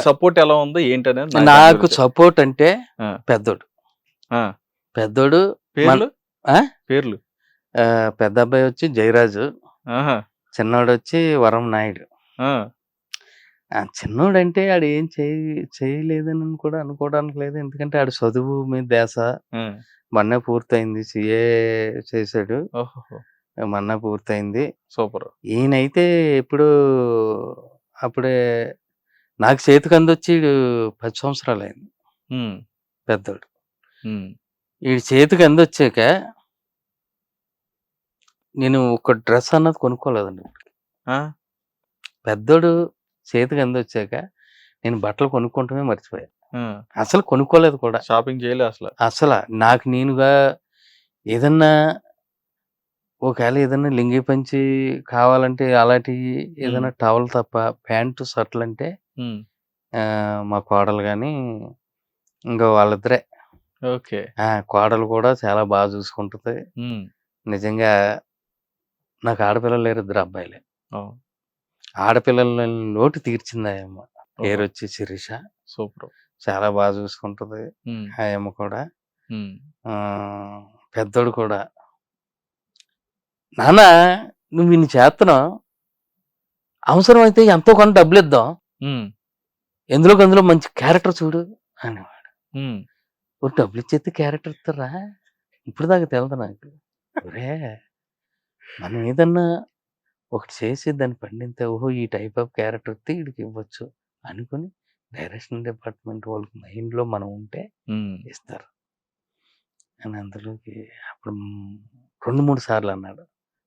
Support ఎలా ఉందో ఏంటనేది నాకు. సపోర్ట్ అంటే. పెద్దోడు. ఆ, పెద్దోడు పేర్లు? ఆ? పేర్లు? పెద్ద అబ్బాయి వచ్చి జయరాజు. చిన్నోడు వచ్చి వరం నాయుడు. చిన్నోడు అంటే ఆడు ఏం చేయ చేయలేదని కూడా అనుకోవడానికి లేదు. ఎందుకంటే ఆడు చదువు మీద దేశ మొన్న పూర్తయింది సిఏ చేశాడు. ఓహో మొన్న పూర్తయింది. సూపర్. ఈయనైతే ఇప్పుడు అప్పుడే నాకు చేతికి అందొచ్చి పది సంవత్సరాలు అయింది పెద్దోడు. ఈ చేతికి అందొచ్చాక నేను ఒక డ్రెస్ అన్నది కొనుక్కోలేదండి పెద్దోడు చేతికి అందొచ్చాక నేను బట్టలు కొనుక్కుంటమే మర్చిపోయా. ఆ, అసలు కొనుక్కోలేదు కూడా. షాపింగ్ చేయలే అసలు. అసలు నాకు నేనుగా ఏదన్నా ఒకవేళ ఏదన్నా లింగి పంచి కావాలంటే అలాంటి ఏదైనా టవల్ తప్ప ప్యాంటు షర్ట్లు అంటే ఆ, మా కోడలు కానీ ఇంకా వాళ్ళిద్దరే. ఓకే. ఆ, కోడలు కూడా చాలా బాగా చూసుకుంటుంది. నిజంగా నాకు ఆడపిల్లలు లేరు ఇద్దరు అబ్బాయిలే. ఆడపిల్లల లోటు తీర్చిందాయమ్మ పేరు ఓహో, వచ్చి శిరీష. సూపర్. చాలా బాగా చూసుకుంటుంది. ఆయమ్మ కూడా. ఆ, పెద్దోడు కూడా. నాన్న నువ్వు ఇన్ని చేస్తున్నావు అవసరం అయితే ఎంతో కొంత డబ్బులు ఇద్దాం ఎందులో అందులో మంచి క్యారెక్టర్ చూడు అనేవాడు. ఓ డబ్బులు ఇచ్చేస్తే క్యారెక్టర్ ఇస్తారా? ఇప్పుడు దాకా తెలదు నాకు. ఒరే మనం ఏదన్నా ఒకటి చేసి దాన్ని పండితే ఓహో ఈ టైప్ ఆఫ్ క్యారెక్టర్ వస్తే వీడికి ఇవ్వచ్చు అనుకుని డైరెక్షన్ డిపార్ట్మెంట్ వాళ్ళకి మైండ్లో మనం ఉంటే ఇస్తారు. అని అందులోకి అప్పుడు రెండు మూడు సార్లు అన్నాడు.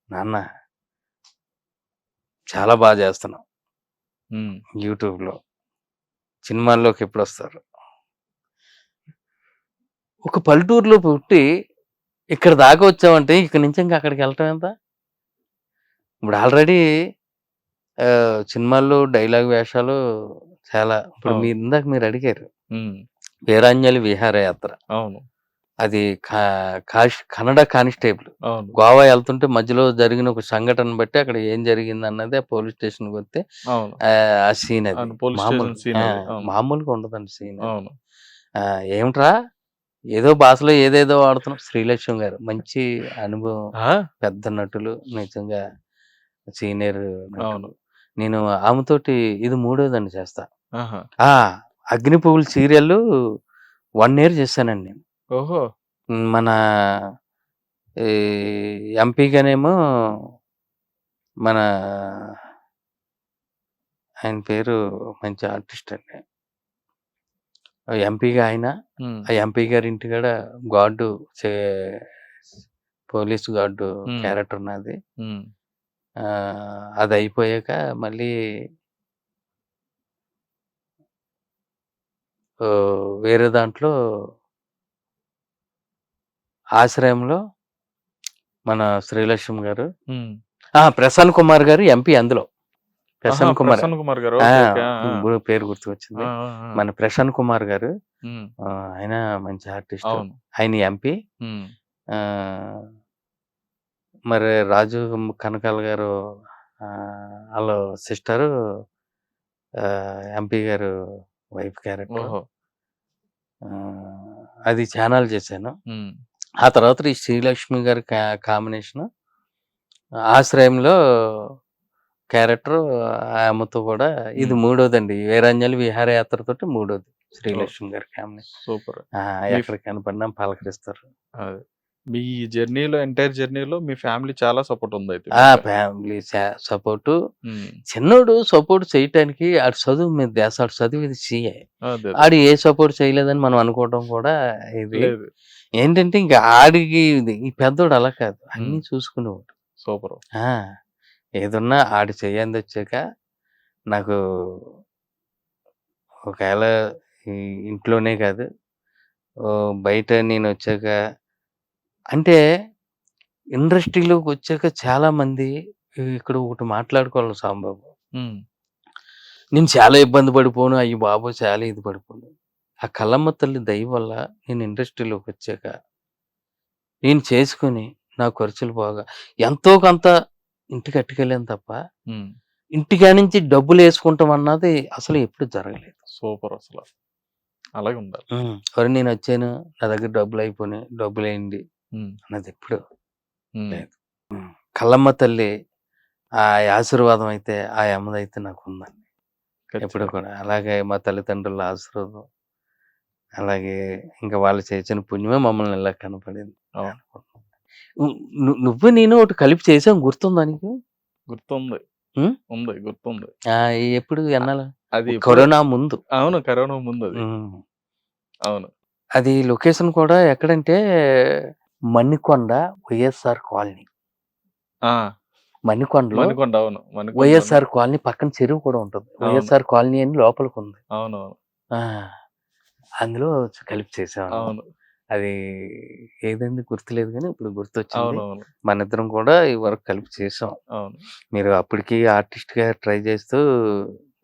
నాన్న చాలా బాగా చేస్తున్నావు. ఉమ్, యూట్యూబ్లో సినిమాల్లోకి ఎప్పుడు వస్తారు ఒక పల్లెటూరులో పుట్టి ఇక్కడ దాకా వచ్చామంటే ఇక్కడ నుంచి ఇంకా అక్కడికి వెళ్ళటం ఎంత? ఇప్పుడు ఆల్రెడీ సినిమాల్లో డైలాగ్ వేషాలు చాలా. ఇప్పుడు. మీరు ఇందాక మీరు అడిగారు. వీరాంజలి విహారయాత్ర. అవును. అది కా- కాష్ కన్నడ కానిస్టేబుల్. గోవా వెళ్తుంటే మధ్యలో జరిగిన ఒక సంఘటన బట్టి అక్కడ ఏం జరిగింది అన్నది పోలీస్ స్టేషన్కి వస్తే అవును. ఆ, సీన్ అది. స్టేషన్. మామూలుగా ఉండదండి సీన్ అవును. ఏమిట్రా? ఏదో భాషలో ఏదేదో వాడుతున్నాం. శ్రీలక్ష్మి గారు మంచి అనుభవం. పెద్ద నటులు నిజంగా సీనియర్ అవును. నేను ఆమెతోటి ఇది మూడోదండి చేస్తా. అగ్ని పువ్వులు సీరియల్ వన్ ఇయర్ చేశానండి నేను. ఓహో! మన ఈ ఎంపీగానేమో మన ఆయన పేరు మంచి ఆర్టిస్ట్ అండి. ఎంపీగా ఆయన ఆ ఎంపీ గారి ఇంటికాడ గార్డు పోలీస్ గార్డు. క్యారెక్టర్ ఉన్నది అది అయిపోయాక మళ్ళీ వేరే దాంట్లో ఆశ్రయంలో మన శ్రీలక్ష్మి గారు. ప్రసన్న కుమార్ గారు ఎంపీ అందులో. ప్రసన్న కుమార్. గారు. పేరు గుర్తుకొచ్చింది. మన ప్రసన్న కుమార్ గారు ఆయన మంచి ఆర్టిస్ట్. ఆయన ఎంపీ. మరి రాజు కనకాల గారు వాళ్ళ సిస్టరు ఎంపీ గారు వైఫ్ క్యారెక్టర్. అది ఛానల్ చేశాను. ఆ తర్వాత ఈ శ్రీలక్ష్మి గారి కాంబినేషన్ ఆశ్రయంలో క్యారెక్టర్ ఆమెతో కూడా ఇది. మూడోదండి. వీరాంజలి విహారయాత్ర తోటి మూడోది శ్రీలక్ష్మి గారి కాంబినేషన్. సూపర్. ఎక్కడ కనపడినా పలకరిస్తారు. మీ జర్నీలో ఎంటైర్ జర్నీలో మీ ఫ్యామిలీ చాలా సపోర్ట్ ఉంది అయితే ఆ. Family support. చిన్నోడు సపోర్ట్ చేయటానికి ఆడు చదువు మీద దేశ ఆడు చదువు ఇది సీఏ. ఆడు ఏ సపోర్ట్ చేయలేదని మనం అనుకోవడం కూడా ఇది. ఏంటంటే ఇంకా ఆడికి ఈ పెద్దోడు అలా కాదు. అన్ని. చూసుకునేవాడు. సూపర్. ఆ, ఏదున్నా ఆడి చేయంది వచ్చాక నాకు ఒకవేళ ఇంట్లోనే కాదు. బయట నేను వచ్చాక అంటే ఇండస్ట్రీలోకి వచ్చాక చాలా మంది ఇక్కడ ఒకటి మాట్లాడుకోవాలి సాంబాబు. నేను చాలా ఇబ్బంది పడిపోను అయ్యి బాబు చాలా ఇది పడిపోను. ఆ కళ్ళమ్మ తల్లి దయ వల్ల నేను ఇండస్ట్రీలోకి వచ్చాక నేను చేసుకుని నా ఖర్చులు బాగా ఎంతో కొంత ఇంటికి అట్టుకెళ్ళాను తప్ప ఇంటికా నుంచి డబ్బులు వేసుకుంటాం అన్నది అసలు ఎప్పుడు జరగలేదు. సూపర్ అసలు. అలాగే ఉండాలి ఎవరు నేను వచ్చాను నా దగ్గర డబ్బులు అయిపోయినాయి డబ్బులు ఉమ్, అన్నది ఎప్పుడు లేదు. కళ్ళమ్మ తల్లి ఆ ఆశీర్వాదం అయితే ఆ అమ్మదైతే నాకు ఉందండి ఎప్పుడు. కూడా. అలాగే మా తల్లిదండ్రుల ఆశీర్వాదం. అలాగే ఇంకా వాళ్ళు చేసిన పుణ్యమే మమ్మల్ని ఇలా కనపడింది. నువ్వు నేను ఒకటి కలిపి చేసాం. గుర్తుందా నీకు? గుర్తుంది? ఉంది. గుర్తుంది. ఆ, ఎప్పుడు ఎన్నాల అది కరోనా ముందు. అవును. కరోనా ముందు అది. అవును. అది లొకేషన్ కూడా ఎక్కడంటే మణికొండ వైఎస్ఆర్ కాలనీ. ఆ, మణికొండలో మణికొండ అవును. మణికొండ వైఎస్ఆర్ కాలనీ పక్కన చెరువు కూడా ఉంటుంది. వైఎస్ఆర్ కాలనీ అని లోపలికి ఉంది. అవును అవును ఆ, అందులో కలిపి చేసాం అవును. అది ఏదండి గుర్తులేదు కానీ ఇప్పుడు గుర్తొచ్చింది. అవును మన ఇద్దరం కూడా ఈ వరకు కలిపి చేసాం. అవును. మీరు అప్పటికి ఆర్టిస్ట్గా ట్రై చేస్తూ